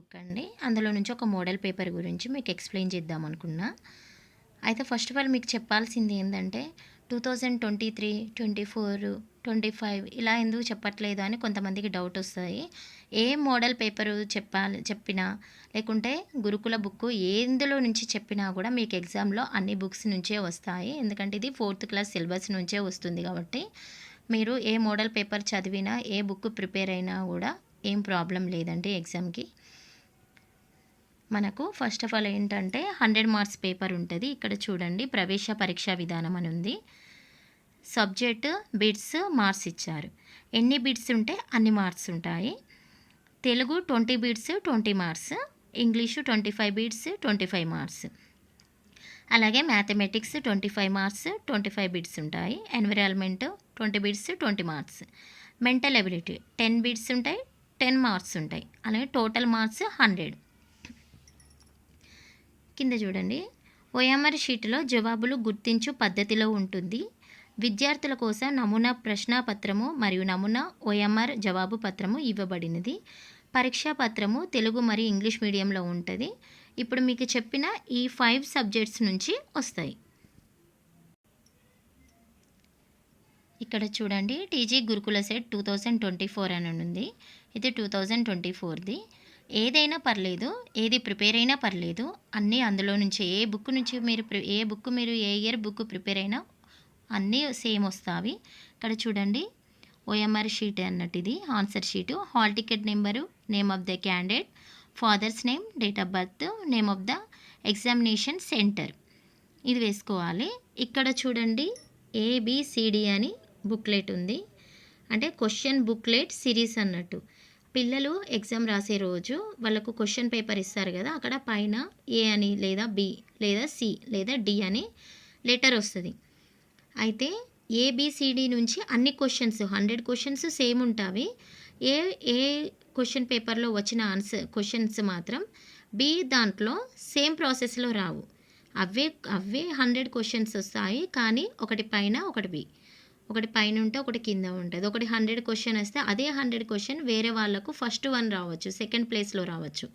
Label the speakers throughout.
Speaker 1: Book అండి. అందులో నుంచి ఒక మోడల్ పేపర్ గురించి మీకు ఎక్స్ప్లెయిన్ చేద్దాం అనుకున్నా. అయితే ఫస్ట్ ఆఫ్ ఆల్ మీకు చెప్పాల్సింది ఏంటంటే two thousand twenty three twenty four twenty five ఇలా ఎందుకు చెప్పట్లేదు అని కొంతమందికి డౌట్ వస్తాయి. ఏ మోడల్ పేపరు చెప్పాలి చెప్పినా లేకుంటే గురుకుల బుక్ ఎందులో నుంచి చెప్పినా కూడా మీకు ఎగ్జామ్లో అన్ని బుక్స్ నుంచే వస్తాయి. ఎందుకంటే ఇది ఫోర్త్ క్లాస్ సిలబస్ నుంచే వస్తుంది కాబట్టి మీరు ఏ మోడల్ పేపర్ చదివినా ఏ బుక్ ప్రిపేర్ అయినా కూడా ఏం ప్రాబ్లం లేదండి ఎగ్జామ్కి. మనకు ఫస్ట్ ఆఫ్ ఆల్ ఏంటంటే హండ్రెడ్ మార్క్స్ పేపర్ ఉంటుంది. ఇక్కడ చూడండి ప్రవేశ పరీక్షా విధానం అని ఉంది. సబ్జెక్ట్ బిట్స్ మార్క్స్ ఇచ్చారు. ఎన్ని బిట్స్ ఉంటే అన్ని మార్క్స్ ఉంటాయి. Telugu twenty bits twenty marks English twenty five bits twenty five marks అలాగే mathematics twenty five marks twenty five bits ఉంటాయి. Environment twenty bits twenty marks mental ability ten bits ఉంటాయి ten marks ఉంటాయి. అలాగే total marks hundred కింద చూడండి. OMR షీట్లో జవాబులు గుర్తించు పద్ధతిలో ఉంటుంది. విద్యార్థుల కోసం నమూనా ప్రశ్నాపత్రము మరియు నమూనా ఓఎంఆర్ జవాబు పత్రము ఇవ్వబడినది. పరీక్షా పత్రము తెలుగు మరియు ఇంగ్లీష్ మీడియంలో ఉంటుంది. ఇప్పుడు మీకు చెప్పిన ఈ ఫైవ్ సబ్జెక్ట్స్ నుంచి వస్తాయి. ఇక్కడ చూడండి. TG Gurukul set two thousand twenty four అని ఉంది. ఇది టూ థౌజండ్ ట్వంటీ ఫోర్ది. ఏదైనా పర్లేదు ఏది ప్రిపేర్ అయినా పర్లేదు అన్నీ అందులో నుంచి ఏ బుక్ నుంచి మీరు ఏ బుక్ మీరు ఏ ఇయర్ బుక్ ప్రిపేర్ అయినా అన్నీ సేమ్ వస్తావి. ఇక్కడ చూడండి ఓఎంఆర్ షీట్ అన్నట్టు ఇది answer sheet. Hall ticket number name of the candidate father's name date of birth name of the examination centre. ఇది వేసుకోవాలి. ఇక్కడ చూడండి ఏబిసిడి అని బుక్లెట్ ఉంది. అంటే క్వశ్చన్ బుక్లెట్ సిరీస్ అన్నట్టు. పిల్లలు ఎగ్జామ్ రాసే రోజు వాళ్ళకు క్వశ్చన్ పేపర్ ఇస్తారు కదా అక్కడ పైన ఏ అని లేదా బి లేదా సి లేదా డి అని లెటర్ వస్తుంది. అయితే ఏబిసిడి నుంచి అన్ని క్వశ్చన్స్ హండ్రెడ్ క్వశ్చన్స్ సేమ్ ఉంటాయి ఏ ఏ క్వశ్చన్ పేపర్లో వచ్చిన ఆన్సర్ క్వశ్చన్స్ మాత్రం బి దాంట్లో సేమ్ ప్రాసెస్లో రావు. అవే అవే హండ్రెడ్ క్వశ్చన్స్ వస్తాయి కానీ ఒకటి పైన ఒకటి బి. ఒకటి పైన ఉంటే ఒకటి కింద ఉంటుంది. ఒకటి హండ్రెడ్ క్వశ్చన్ వస్తే అదే హండ్రెడ్ క్వశ్చన్ వేరే వాళ్ళకు ఫస్ట్ వన్ రావచ్చు సెకండ్ ప్లేస్లో రావచ్చు.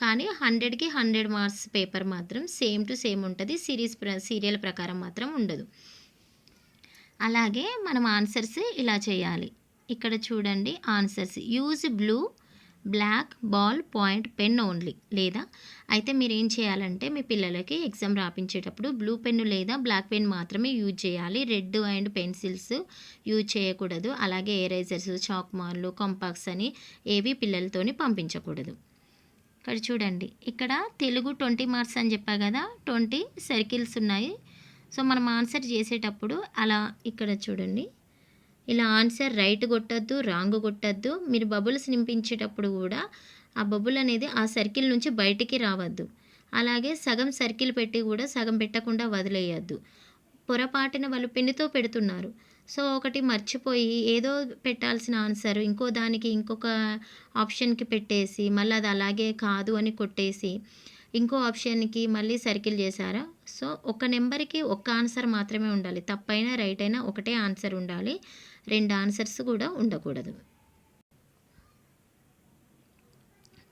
Speaker 1: కానీ హండ్రెడ్కి హండ్రెడ్ మార్క్స్ పేపర్ మాత్రం సేమ్ టు సేమ్ ఉంటుంది. సిరీస్ ప్ర సీరియల్ ప్రకారం మాత్రం ఉండదు. అలాగే మనం ఆన్సర్స్ ఇలా చేయాలి. ఇక్కడ చూడండి answers use blue black ball point pen only లేదా? అయితే మీరు ఏం చేయాలంటే మీ పిల్లలకి ఎగ్జామ్ రాపించేటప్పుడు బ్లూ పెన్ను లేదా బ్లాక్ పెన్ మాత్రమే యూజ్ చేయాలి. రెడ్ అండ్ పెన్సిల్స్ యూజ్ చేయకూడదు. అలాగే ఎరేజర్స్ చాక్ మార్లు కంపాక్స్ అని ఏవి పిల్లలతోని పంపించకూడదు. ఇక్కడ చూడండి. ఇక్కడ తెలుగు ట్వంటీ మార్క్స్ అని చెప్పా కదా? ట్వంటీ సర్కిల్స్ ఉన్నాయి. సో మనం ఆన్సర్ చేసేటప్పుడు అలా ఇక్కడ చూడండి. ఇలా ఆన్సర్ రైట్ కొట్టద్దు రాంగ్ కొట్టద్దు. మీరు బబుల్స్ నింపించేటప్పుడు కూడా ఆ బబుల్ అనేది ఆ సర్కిల్ నుంచి బయటికి రావద్దు. అలాగే సగం సర్కిల్ పెట్టి కూడా సగం పెట్టకుండా వదిలేయద్దు. పొరపాటున వాళ్ళు పెన్నుతో పెడుతున్నారు. సో ఒకటి మర్చిపోయి ఏదో పెట్టాల్సిన ఆన్సర్ ఇంకో దానికి ఇంకొక ఆప్షన్కి పెట్టేసి మళ్ళీ అది అలాగే కాదు అని కొట్టేసి ఇంకో ఆప్షన్కి మళ్ళీ సర్కిల్ చేశారా? సో ఒక నెంబర్కి ఒక్క ఆన్సర్ మాత్రమే ఉండాలి. తప్పైనా రైట్ అయినా ఒకటే ఆన్సర్ ఉండాలి. రెండు ఆన్సర్స్ కూడా ఉండకూడదు.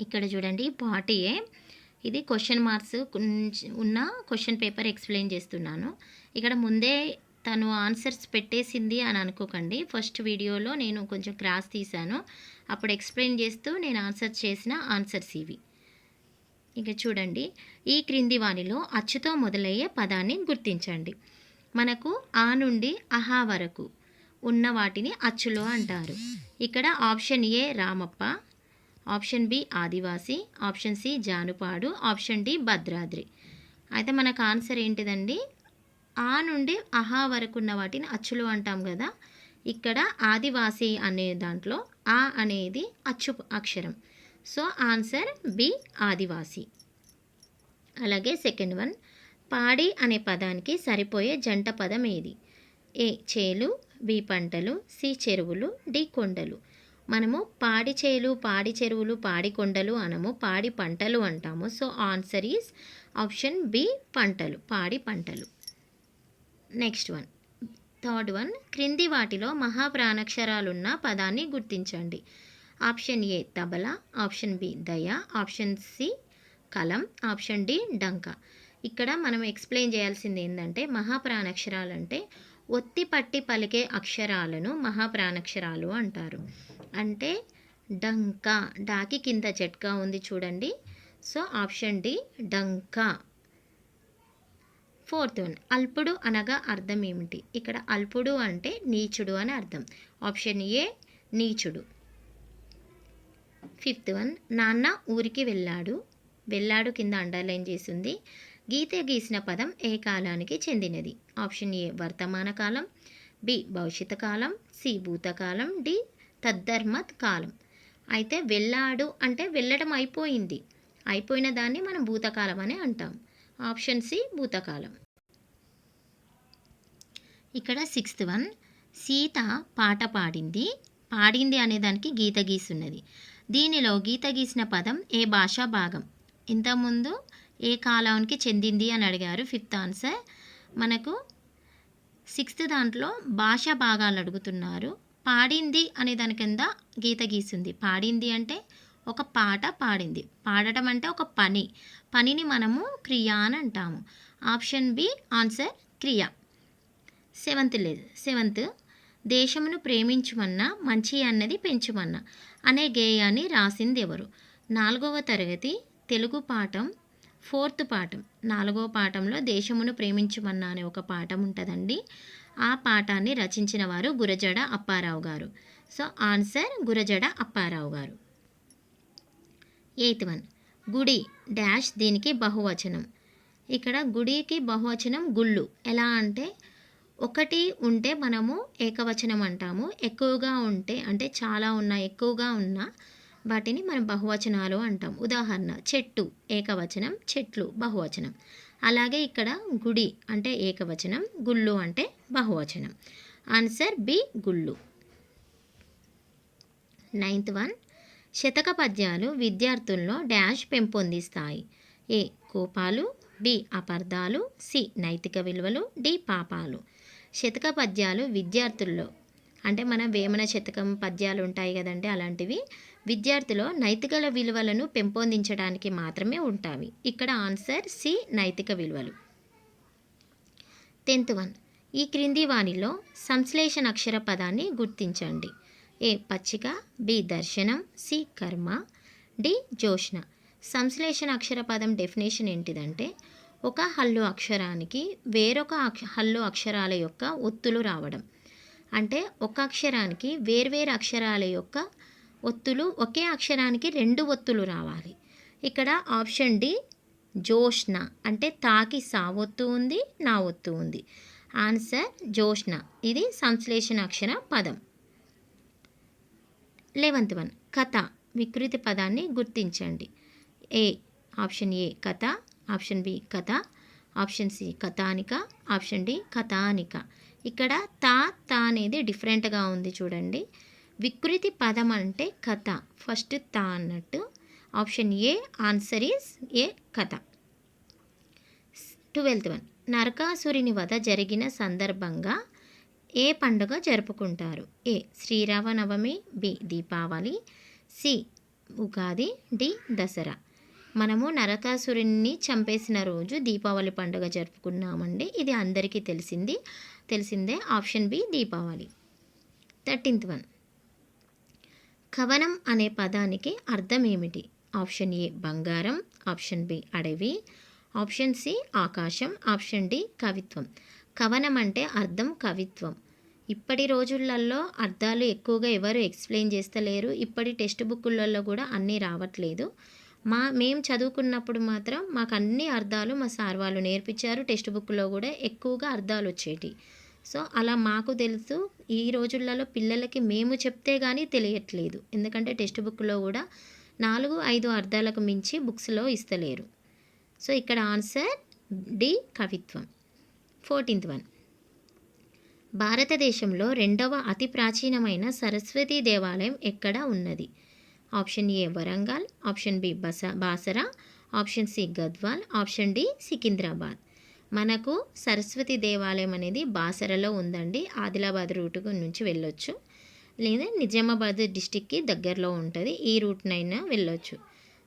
Speaker 1: ఇక్కడ చూడండి పార్ట్ ఏ ఇది క్వశ్చన్ మార్క్స్ ఉన్న క్వశ్చన్ పేపర్ ఎక్స్ప్లెయిన్ చేస్తున్నాను. ఇక్కడ ముందే తను ఆన్సర్స్ పెట్టేసింది అని అనుకోకండి. ఫస్ట్ వీడియోలో నేను కొంచెం క్రాస్ తీశాను. అప్పుడు ఎక్స్ప్లెయిన్ చేస్తూ నేను ఆన్సర్ చేసిన ఆన్సర్స్ ఇవి. ఇక చూడండి ఈ క్రింది వానిలో అచ్చుతో మొదలయ్యే పదాన్ని గుర్తించండి. మనకు ఆ నుండి అహా వరకు ఉన్న వాటిని అచ్చులు అంటారు. ఇక్కడ option A Ramappa option B Adivasi option C Janupadu option D Bhadradri. అయితే మనకు ఆన్సర్ ఏంటిదండి? ఆ నుండి అహా వరకు ఉన్న వాటిని అచ్చులు అంటాం కదా. ఇక్కడ ఆదివాసి అనే దాంట్లో ఆ అనేది అచ్చు అక్షరం. సో ఆన్సర్ బి ఆదివాసి. అలాగే సెకండ్ వన్ పాడి అనే పదానికి సరిపోయే జంట పదం ఏది? ఏ చేలు బి పంటలు సి చెరువులు డి కొండలు. మనము పాడి చేలు పాడి చెరువులు పాడి కొండలు అనము పాడి పంటలు అంటాము. So answer is option B పంటలు పాడి పంటలు. Next one. థర్డ్ వన్ క్రింది వాటిలో మహాప్రాణాక్షరాలున్న పదాన్ని గుర్తించండి. Option A tabla. Option B దయ. ఆప్షన్ సి కలం. ఆప్షన్ డి డంక. ఇక్కడ మనం ఎక్స్ప్లెయిన్ చేయాల్సింది ఏంటంటే మహాప్రాణాక్షరాలు అంటే ఒత్తి పట్టి పలికే అక్షరాలను మహాప్రాణాక్షరాలు అంటారు. అంటే డంకా డాకి కింద జట్కా ఉంది చూడండి. సో ఆప్షన్ డి డంకా. ఫోర్త్ వన్ అల్పుడు అనగా అర్థం ఏమిటి? ఇక్కడ అల్పుడు అంటే నీచుడు అని అర్థం. ఆప్షన్ ఏ నీచుడు. ఫిఫ్త్ వన్ నాన్న ఊరికి వెళ్ళాడు. వెళ్ళాడు కింద అండర్లైన్ చేసింది గీత గీసిన పదం ఏ కాలానికి చెందినది. ఆప్షన్ ఏ వర్తమాన కాలం బి భవిష్యత్ కాలం సి భూతకాలం డి తద్ధర్మత్ కాలం. అయితే వెళ్ళాడు అంటే వెళ్ళడం అయిపోయింది. అయిపోయిన దాన్ని మనం భూతకాలం అని అంటాం. ఆప్షన్ సి భూతకాలం ఇక్కడ సిక్స్త్ వన్ సీత పాట పాడింది. పాడింది అనే దానికి గీత గీసున్నది దీనిలో గీత గీసిన పదం ఏ భాషా భాగం. ఇంతకుముందు ఏ కాలానికి చెందింది అని అడిగారు ఫిఫ్త్ ఆన్సర్. మనకు సిక్స్త్ దాంట్లో భాషా భాగాలు అడుగుతున్నారు. పాడింది అనే దాని కింద గీత గీసింది. పాడింది అంటే ఒక పాట పాడింది. పాడటం అంటే ఒక పని. పనిని మనము క్రియ అని అంటాము. ఆప్షన్ బి ఆన్సర్ క్రియ. సెవెంత్ లేదు సెవెంత్. దేశమును ప్రేమించమన్నా మంచి అన్నది పెంచమన్నా. అనే గేయాన్ని రాసింది ఎవరు? నాలుగవ తరగతి తెలుగు పాఠం ఫోర్త్ పాఠం నాలుగవ పాఠంలో దేశమును ప్రేమించమన్నా అనే ఒక పాఠం ఉంటుందండి. ఆ పాఠాన్ని రచించిన వారు గురజడ అప్పారావు గారు. సో ఆన్సర్ గురజడ అప్పారావు గారు. Eighth one. గుడి డాష్ దీనికి బహువచనం. ఇక్కడ గుడికి బహువచనం గుళ్ళు. ఎలా అంటే ఒకటి ఉంటే మనము ఏకవచనం అంటాము ఎక్కువగా ఉంటే అంటే చాలా ఉన్న ఎక్కువగా ఉన్న వాటిని మనం బహువచనాలు అంటాం. ఉదాహరణ చెట్టు ఏకవచనం చెట్లు బహువచనం. అలాగే ఇక్కడ గుడి అంటే ఏకవచనం గుళ్ళు అంటే బహువచనం. ఆన్సర్ బి గుళ్ళు. నైన్త్ వన్ శతక పద్యాలు విద్యార్థుల్లో డాష్ పెంపొందిస్తాయి. ఏ కోపాలు. బి అపార్థాలు. సి నైతిక విలువలు. డి పాపాలు. శతక పద్యాలు విద్యార్థుల్లో అంటే మన వేమన శతకం పద్యాలు ఉంటాయి కదండి అలాంటివి. విద్యార్థిలో నైతిక విలువలను పెంపొందించడానికి మాత్రమే ఉంటాయి ఇక్కడ ఆన్సర్ సి నైతిక విలువలు. Tenth one. ఈ క్రింది వాణిలో సంశ్లేషణ అక్షర పదాన్ని గుర్తించండి. ఏ పచ్చిక బి దర్శనం సి కర్మ డి జోష్ణ. సంశ్లేషణ అక్షర పదం డెఫినేషన్ ఏంటిదంటే ఒక హల్లు అక్షరానికి వేరొక అక్ష హల్లు అక్షరాల యొక్క ఒత్తులు రావడం. అంటే ఒక అక్షరానికి వేర్వేరు అక్షరాల యొక్క ఒత్తులు ఒకే అక్షరానికి రెండు ఒత్తులు రావాలి. ఇక్కడ ఆప్షన్ డి జోష్న అంటే తాకి సా ఒత్తు ఉంది నా ఒత్తు ఉంది. ఆన్సర్ జోష్న ఇది సంశ్లేషణ అక్షర పదం. Eleventh one. కథ. వికృతి పదాన్ని గుర్తించండి. ఏ. ఆప్షన్ ఏ కథ. ఆప్షన్ బి కథ. ఆప్షన్ సి కథానిక. ఆప్షన్ డి కథానిక. ఇక్కడ తా తా అనేది డిఫరెంట్గా ఉంది చూడండి. వికృతి పదం అంటే కథ. ఫస్ట్ తా అన్నట్టు. Option A answer is A కథ. Twelfth one. నరకాసురిని వధ జరిగిన సందర్భంగా ఏ పండుగ జరుపుకుంటారు? A Sriramanavami B Deepavali C Ugadi D Dasara. మనము నరకాసురుణ్ణి చంపేసిన రోజు దీపావళి పండుగ జరుపుకున్నామండి. ఇది అందరికీ తెలిసింది. తెలిసిందే option B Deepavali. Thirteenth one. కవనం అనే పదానికి అర్థం ఏమిటి ఆప్షన్ ఏ బంగారం. ఆప్షన్ బి అడవి. ఆప్షన్ సి ఆకాశం. ఆప్షన్ డి కవిత్వం. కవనం అంటే అర్థం కవిత్వం. ఇప్పటి రోజులలో అర్థాలు ఎక్కువగా ఎవరు ఎక్స్ప్లెయిన్ చేస్తలేరు. ఇప్పటి టెక్స్ట్ బుక్కులలో కూడా అన్నీ రావట్లేదు. మా మేము చదువుకున్నప్పుడు మాత్రం మాకు అన్ని అర్థాలు మా సార్ వాళ్ళు నేర్పించారు. టెక్స్ట్ బుక్లో కూడా ఎక్కువగా అర్థాలు వచ్చేటి సో అలా మాకు తెలుసు ఈ రోజులలో పిల్లలకి మేము చెప్తే కానీ తెలియట్లేదు. ఎందుకంటే టెక్స్ట్ బుక్లో కూడా నాలుగు ఐదు అర్థాలకు మించి బుక్స్లో ఇస్తలేరు. సో ఇక్కడ ఆన్సర్ డి కవిత్వం. Fourteenth one. భారతదేశంలో రెండవ అతి ప్రాచీనమైన సరస్వతీ దేవాలయం ఎక్కడ ఉన్నది? Option A Warangal option B బస Basara option C Gadwal option D Secunderabad. మనకు సరస్వతి దేవాలయం అనేది బాసరలో ఉందండి. ఆదిలాబాద్ రూటు నుంచి వెళ్ళొచ్చు. లేదా నిజామాబాద్ డిస్టిక్కి దగ్గరలో ఉంటుంది. ఈ రూట్నైనా వెళ్ళొచ్చు.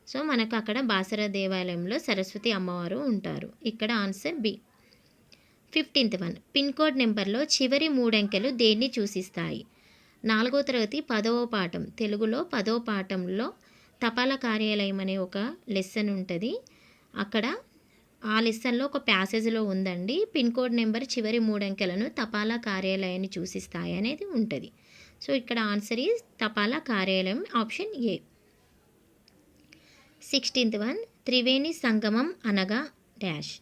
Speaker 1: సో మనకు అక్కడ బాసర దేవాలయంలో సరస్వతి అమ్మవారు ఉంటారు. ఇక్కడ answer B. Fifteenth one. Pin code నెంబర్లో చివరి మూడంకెలు దేన్ని సూచిస్తాయి నాలుగో తరగతి పదవ పాఠం. తెలుగులో పదవ పాఠంలో తపాలా కార్యాలయం అనే ఒక లెసన్ ఉంటుంది. అక్కడ ఆ లిస్టల్లో ఒక ప్యాసేజ్లో ఉందండి. పిన్ కోడ్ నెంబర్ చివరి మూడంకెలను తపాలా కార్యాలయాన్ని సూచిస్తాయి అనేది ఉంటుంది. సో ఇక్కడ ఆన్సర్ ఈజ్ తపాలా కార్యాలయం option A. Sixteenth one Triveni సంగమం అనగా డాష్.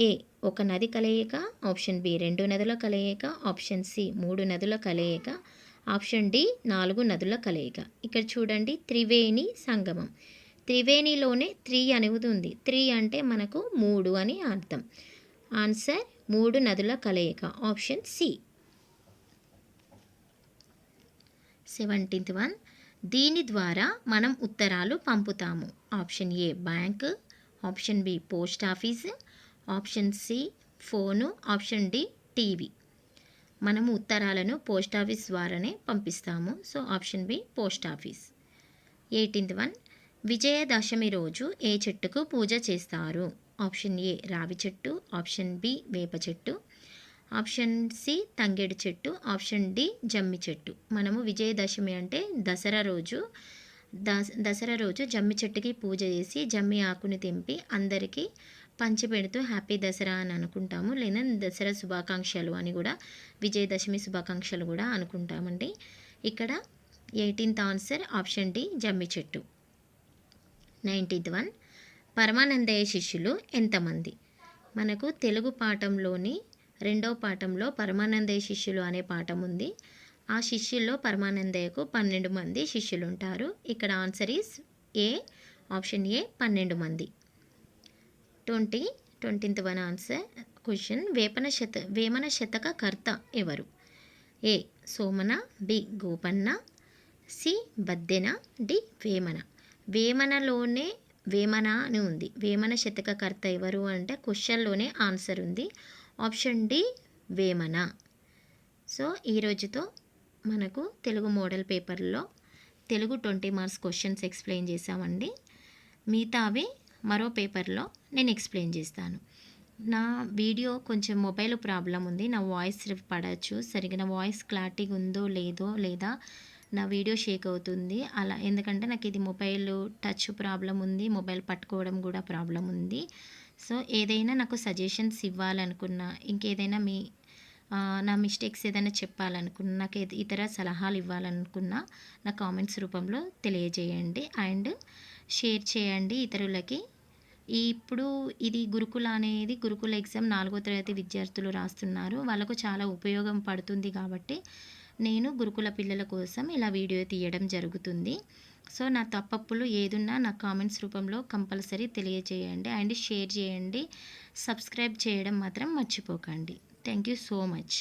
Speaker 1: ఏ ఒక నది కలయిక ఆప్షన్ బి రెండు నదుల కలయిక ఆప్షన్ సి మూడు నదుల కలయిక ఆప్షన్ డి నాలుగు నదుల కలయిక. ఇక్కడ చూడండి త్రివేణి సంగమం. త్రివేణిలోనే త్రీ అనేది ఉంది. త్రీ అంటే మనకు మూడు అని అర్థం. ఆన్సర్ మూడు నదుల కలయిక. Option C. Seventeenth one. దీని ద్వారా మనం ఉత్తరాలు పంపుతాము. Option A bank. Option B post office. Option C phone. Option D TV. మనము ఉత్తరాలను పోస్ట్ ఆఫీస్ ద్వారానే పంపిస్తాము. So option B post office. Eighteenth one. Vijayadashami రోజు ఏ చెట్టుకు పూజ చేస్తారు? ఆప్షన్ ఏ రావి చెట్టు. ఆప్షన్ బి వేప చెట్టు. ఆప్షన్ సి తంగేడు చెట్టు. ఆప్షన్ డి జమ్మి చెట్టు. మనము విజయదశమి అంటే దసరా రోజు. దస దసరా రోజు జమ్మి చెట్టుకి పూజ చేసి జమ్మి ఆకుని తెంపి అందరికీ పంచి పెడుతూ హ్యాపీ దసరా అని అనుకుంటాము. లేదా దసరా శుభాకాంక్షలు అని కూడా విజయదశమి శుభాకాంక్షలు కూడా అనుకుంటామండి. ఇక్కడ ఎయిటీన్త్ ఆన్సర్ ఆప్షన్ డి జమ్మి చెట్టు. Ninetieth one. పరమానందయ్య శిష్యులు ఎంతమంది? మనకు తెలుగు పాఠంలోని రెండవ పాఠంలో పరమానందయ్య శిష్యులు అనే పాఠం ఉంది. ఆ శిష్యుల్లో పరమానందయ్యకు పన్నెండు మంది శిష్యులు ఉంటారు ఇక్కడ answer is A option A పన్నెండు మంది. Twenty twentieth one answer question. వేపన శత వేమన శతక కర్త ఎవరు? A Somana B Gopanna C Baddena D Vemana. వేమనలోనే Vemana అని ఉంది. వేమన శతకకర్త ఎవరు అంటే క్వశ్చన్లోనే ఆన్సర్ ఉంది. Option D Vemana. సో ఈ రోజుతో మనకు తెలుగు మోడల్ పేపర్లో Telugu twenty marks questions explain చేసామండి మిగతావి మరో పేపర్లో నేను ఎక్స్ప్లెయిన్ చేస్తాను. నా వీడియో కొంచెం మొబైల్ ప్రాబ్లం ఉంది. నా వాయిస్ పడవచ్చు. సరిగ్గా వాయిస్ క్లారిటీగా ఉందో లేదో లేదా నా వీడియో షేక్ అవుతుంది. అలా ఎందుకంటే నాకు ఇది మొబైల్ టచ్ ప్రాబ్లం ఉంది మొబైల్ పట్టుకోవడం కూడా ప్రాబ్లం ఉంది. సో ఏదైనా నాకు సజెషన్స్ ఇవ్వాలనుకున్నా ఇంకేదైనా మీ నా మిస్టేక్స్ ఏదైనా చెప్పాలనుకున్నా నాకు ఇతర సలహాలు ఇవ్వాలనుకున్నా నా కామెంట్స్ రూపంలో తెలియజేయండి. అండ్ షేర్ చేయండి ఇతరులకి. ఇప్పుడు ఇది గురుకుల అనేది గురుకుల ఎగ్జామ్ నాలుగో తరగతి విద్యార్థులు రాస్తున్నారు. వాళ్ళకు చాలా ఉపయోగం పడుతుంది కాబట్టి నేను గురుకుల పిల్లల కోసం ఇలా వీడియో తీయడం జరుగుతుంది. సో నా తప్పప్పులు ఏదున్నా నా కామెంట్స్ రూపంలో కంపల్సరీ తెలియజేయండి అండ్ షేర్ చేయండి. సబ్స్క్రైబ్ చేయడం మాత్రం మర్చిపోకండి. Thank you so much.